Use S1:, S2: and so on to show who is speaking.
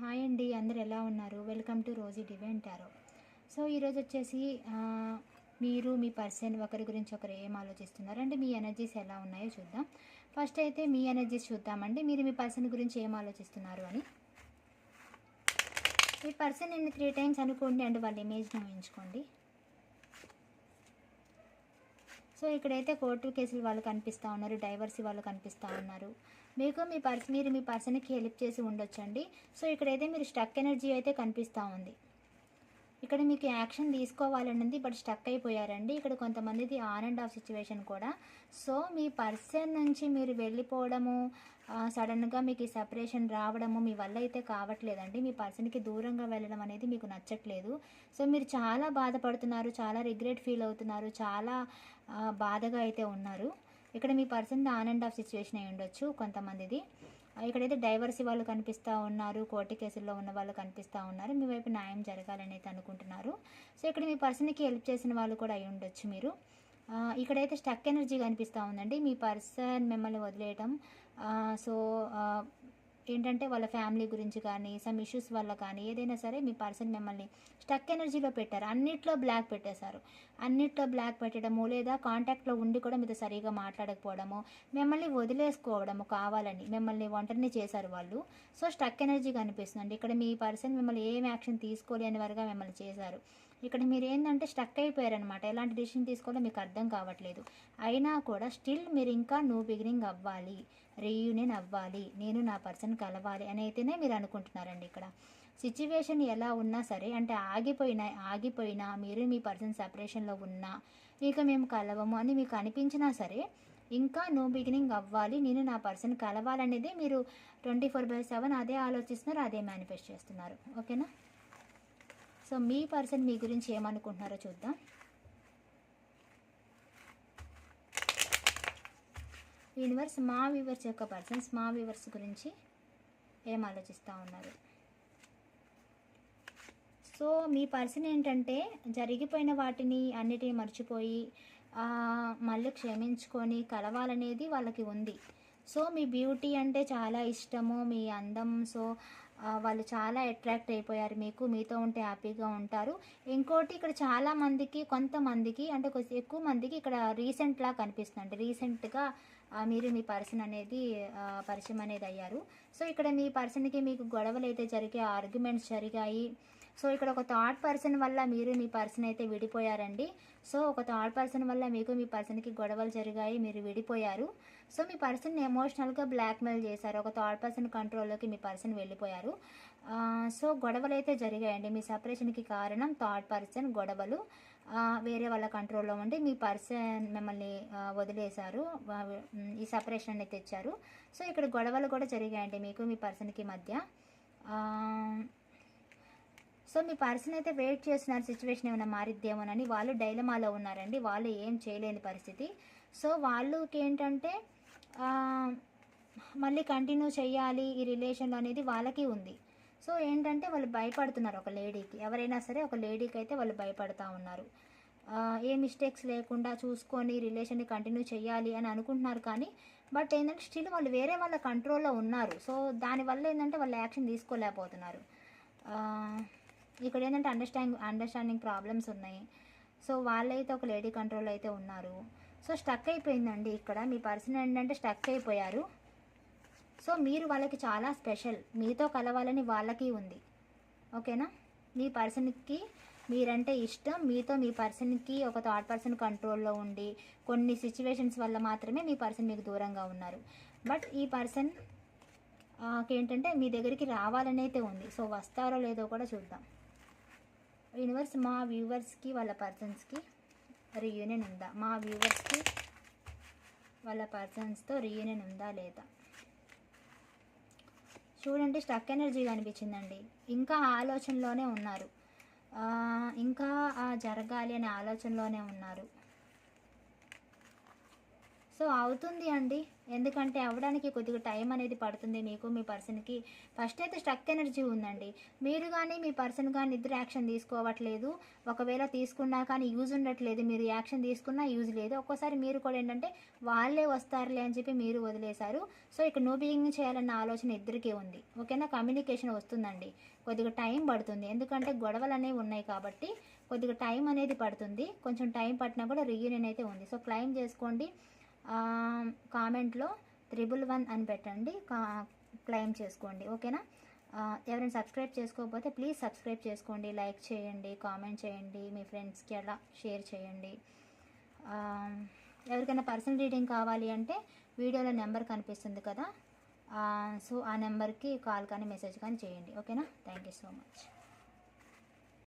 S1: Hi అండి అందరు ఎలా ఉన్నారు? Welcome to Rosie divine tarot so ఈరోజు వచ్చేసి మీరు మీ పర్సన్ ఒకరి గురించి ఒకరు ఏం ఆలోచిస్తున్నారు? అంటే మీ ఎనర్జీస్ ఎలా ఉన్నాయో చూద్దాం. ఫస్ట్ అయితే మీ ఎనర్జీస్ చూద్దామండి. మీరు మీ పర్సన్ గురించి ఏం ఆలోచిస్తున్నారు అని. మీ పర్సన్ ఎన్ని త్రీ టైమ్స్ అనుకోండి అండ్ వాళ్ళ ఇమేజ్ని ఊహించుకోండి. సో ఇక్కడైతే కోర్టు కేసులు వాళ్ళు కనిపిస్తూ ఉన్నారు డైవర్సీ వాళ్ళు కనిపిస్తూ ఉన్నారు. మీకు మీ పర్స్ మీరు మీ పర్సన్కి హెల్ప్ చేసి ఉండొచ్చండి. సో ఇక్కడైతే మీరు స్టక్ ఎనర్జీ అయితే కనిపిస్తూ ఉంది. ఇక్కడ మీకు యాక్షన్ తీసుకోవాలన్నది బట్ స్టక్ అయిపోయారండి. ఇక్కడ కొంతమందిది ఆన్ అండ్ ఆఫ్ సిచ్యువేషన్ కూడా. సో మీ పర్సన్ నుంచి మీరు వెళ్ళిపోవడము సడన్గా మీకు ఈ సపరేషన్ రావడము మీ వల్ల అయితే కావట్లేదండి. మీ పర్సన్కి దూరంగా వెళ్ళడం అనేది మీకు నచ్చట్లేదు. సో మీరు చాలా బాధపడుతున్నారు చాలా రిగ్రెట్ ఫీల్ అవుతున్నారు చాలా బాధగా అయితే ఉన్నారు. ఇక్కడ మీ person on and off situation అయి ఉండొచ్చు కొంతమందిది. ఇక్కడైతే డైవర్సీ వాళ్ళు కనిపిస్తూ ఉన్నారు కోర్టు కేసుల్లో ఉన్న వాళ్ళు కనిపిస్తూ ఉన్నారు. మీ వైపు న్యాయం జరగాలని అయితే అనుకుంటున్నారు. సో ఇక్కడ మీ పర్సన్కి హెల్ప్ చేసిన వాళ్ళు కూడా అయి ఉండొచ్చు మీరు. ఇక్కడైతే స్టక్ ఎనర్జీ కనిపిస్తూ ఉందండి. మీ పర్సన్ మిమ్మల్ని వదిలేయటం. సో ఏంటంటే వాళ్ళ ఫ్యామిలీ గురించి కానీ సమ్ ఇష్యూస్ వల్ల కానీ ఏదైనా సరే మీ పర్సన్ మిమ్మల్ని స్టక్ ఎనర్జీలో పెట్టారు. అన్నిట్లో బ్లాక్ పెట్టేశారు. అన్నిట్లో బ్లాక్ పెట్టడము లేదా కాంటాక్ట్లో ఉండి కూడా మీతో సరిగా మాట్లాడకపోవడము మిమ్మల్ని వదిలేసుకోవడము కావాలని మిమ్మల్ని ఒంటరిని చేశారు వాళ్ళు. సో స్టక్ ఎనర్జీ కనిపిస్తుందండి. ఇక్కడ మీ పర్సన్ మిమ్మల్ని ఏం యాక్షన్ తీసుకోలేని వారుగా మిమ్మల్ని చేశారు. ఇక్కడ మీరు ఏంటంటే స్టక్ అయిపోయారనమాట ఎలాంటి డిసిషన్ తీసుకోవాలో మీకు అర్థం కావట్లేదు. అయినా కూడా స్టిల్ మీరు ఇంకా నో బిగినింగ్ అవ్వాలి. రీయూనియన్ అవ్వాలి నేను నా పర్సన్ కలవాలి అని అయితేనే మీరు అనుకుంటున్నారండి ఇక్కడ. సిచ్యువేషన్ ఎలా ఉన్నా సరే అంటే ఆగిపోయినా ఆగిపోయినా మీరు మీ పర్సన్ సపరేషన్లో ఉన్నా ఇక మేము కలవము అని మీకు అనిపించినా సరే ఇంకా నో బిగినింగ్ అవ్వాలి నేను నా పర్సన్ కలవాలనేది మీరు ట్వంటీ ఫోర్ బై సెవెన్ అదే ఆలోచిస్తున్నారు అదే మేనిఫెస్ట్ చేస్తున్నారు. ఓకేనా? సో మీ పర్సన్ మీ గురించి ఏమనుకుంటున్నారో చూద్దాం. యూనివర్స్ మా వ్యూవర్స్ యొక్క పర్సన్స్ మా వ్యూవర్స్ గురించి ఏం ఆలోచిస్తూ ఉన్నారు? సో మీ పర్సన్ ఏంటంటే జరిగిపోయిన వాటిని అన్నిటిని మర్చిపోయి మళ్ళీ క్షమించుకొని కలవాలనేది వాళ్ళకి ఉంది. సో మీ బ్యూటీ అంటే చాలా ఇష్టము మీ అందం సో వాళ్ళు చాలా అట్రాక్ట్ అయిపోయారు. మీకు మీతో ఉంటే హ్యాపీగా ఉంటారు. ఇంకోటి ఇక్కడ చాలా మందికి కొంతమందికి అంటే కొంచెం ఎక్కువ మందికి ఇక్కడ రీసెంట్లా కనిపిస్తుంది. అంటే రీసెంట్గా మీరు మీ పర్సన్ అనేది పరిచయం అనేది అయ్యారు. సో ఇక్కడ మీ పర్సన్కి మీకు గొడవలు అయితే జరిగాయి ఆర్గ్యుమెంట్స్ జరిగాయి. సో ఇక్కడ ఒక థర్డ్ పర్సన్ వల్ల మీరు మీ పర్సన్ అయితే విడిపోయారండి. సో ఒక థర్డ్ పర్సన్ వల్ల మీకు మీ పర్సన్కి గొడవలు జరిగాయి మీరు విడిపోయారు. సో మీ పర్సన్ ఎమోషనల్గా బ్లాక్మెయిల్ చేశారు. ఒక థర్డ్ పర్సన్ కంట్రోల్లోకి మీ పర్సన్ వెళ్ళిపోయారు. సో గొడవలు అయితే జరిగాయండి. మీ సపరేషన్కి కారణం థర్డ్ పర్సన్ గొడవలు. వేరే వాళ్ళ కంట్రోల్లో ఉండి మీ పర్సన్ మిమ్మల్ని వదిలేశారు. ఈ సపరేషన్ అనేది తెచ్చారు. సో ఇక్కడ గొడవలు కూడా జరిగాయండి మీకు మీ పర్సన్కి మధ్య. సో మీ పర్సన్ అయితే వెయిట్ చేస్తున్నారు సిచ్యువేషన్ ఏమైనా మారిద్దేమోనని. వాళ్ళు డైలమాలో ఉన్నారండి. వాళ్ళు ఏం చేయలేని పరిస్థితి. సో వాళ్ళకి ఏంటంటే మళ్ళీ కంటిన్యూ చేయాలి. ఈ రిలేషన్లో అనేది వాళ్ళకి ఉంది. సో ఏంటంటే వాళ్ళు భయపడుతున్నారు ఒక లేడీకి. ఎవరైనా సరే ఒక లేడీకి అయితే వాళ్ళు భయపడుతూ ఉన్నారు. ఏ మిస్టేక్స్ లేకుండా చూసుకొని రిలేషన్ని కంటిన్యూ చేయాలి అని అనుకుంటున్నారు కానీ బట్ ఏంటంటే స్టిల్ వాళ్ళు వేరే వాళ్ళ కంట్రోల్లో ఉన్నారు. సో దానివల్ల ఏంటంటే వాళ్ళు యాక్షన్ తీసుకోలేకపోతున్నారు. ఇక్కడ ఏంటంటే అండర్స్టాండింగ్ అండర్స్టాండింగ్ ప్రాబ్లమ్స్ ఉన్నాయి. సో వాళ్ళైతే ఒక లేడీ కంట్రోల్ అయితే ఉన్నారు. సో స్టక్ అయిపోయిందండి ఇక్కడ. మీ పర్సన్ ఏంటంటే స్టక్ అయిపోయారు. సో మీరు వాళ్ళకి చాలా స్పెషల్ మీతో కలవాలని వాళ్ళకి ఉంది. ఓకేనా మీ పర్సన్కి మీరంటే ఇష్టం. మీతో మీ పర్సన్కి ఒక థర్డ్ పర్సన్ కంట్రోల్లో ఉండి కొన్ని సిచ్యువేషన్స్ వల్ల మాత్రమే మీ పర్సన్ మీకు దూరంగా ఉన్నారు. బట్ ఈ పర్సన్ ఏంటంటే మీ దగ్గరికి రావాలని అయితే ఉంది. సో వస్తారో లేదో కూడా చూద్దాం. యూనివర్స్ మా వ్యూవర్స్కి వాళ్ళ పర్సన్స్కి రీయూనియన్ ఉందా? మా వ్యూవర్స్కి వాళ్ళ పర్సన్స్తో రీయూనియన్ ఉందా లేదా? చూడండి స్టక్ ఎనర్జీ అనిపించిందండి ఇంకా ఆలోచనలోనే ఉన్నారు. ఇంకా జరగాలి అనే ఆలోచనలోనే ఉన్నారు. సో అవుతుంది అండి. ఎందుకంటే అవ్వడానికి కొద్దిగా టైం అనేది పడుతుంది మీకు మీ పర్సన్కి. ఫస్ట్ అయితే స్ట్రక్ ఎనర్జీ ఉందండి. మీరు కానీ మీ పర్సన్ కానీ ఇద్దరు యాక్షన్ తీసుకోవట్లేదు. ఒకవేళ తీసుకున్నా కానీ యూజ్ ఉండట్లేదు. మీరు యాక్షన్ తీసుకున్నా యూజ్ లేదు. ఒక్కోసారి మీరు కూడా ఏంటంటే వాళ్ళే వస్తారులే అని చెప్పి మీరు వదిలేశారు. సో ఇక్కడ నో బిగింగ్ చేయాలన్న ఆలోచన ఇద్దరికీ ఉంది. ఓకేనా? కమ్యూనికేషన్ వస్తుందండి. కొద్దిగా టైం పడుతుంది. ఎందుకంటే గొడవలు అనేవి ఉన్నాయి కాబట్టి కొద్దిగా టైం అనేది పడుతుంది. కొంచెం టైం పట్టినా కూడా రీయూనియన్ అయితే ఉంది. సో క్లైమ్ చేసుకోండి. కామెంట్లో త్రిబుల్ వన్ అని పెట్టండి కా క్లెయిమ్ చేసుకోండి ఓకేనా? ఎవరైనా సబ్స్క్రైబ్ చేసుకోకపోతే ప్లీజ్ సబ్స్క్రైబ్ చేసుకోండి లైక్ చేయండి కామెంట్ చేయండి మీ ఫ్రెండ్స్కి అలా షేర్ చేయండి. ఎవరికైనా పర్సనల్ రీడింగ్ కావాలి అంటే వీడియోలో నెంబర్ కనిపిస్తుంది కదా సో ఆ నెంబర్కి కాల్ కానీ మెసేజ్ కానీ చేయండి ఓకేనా? Thank you so much.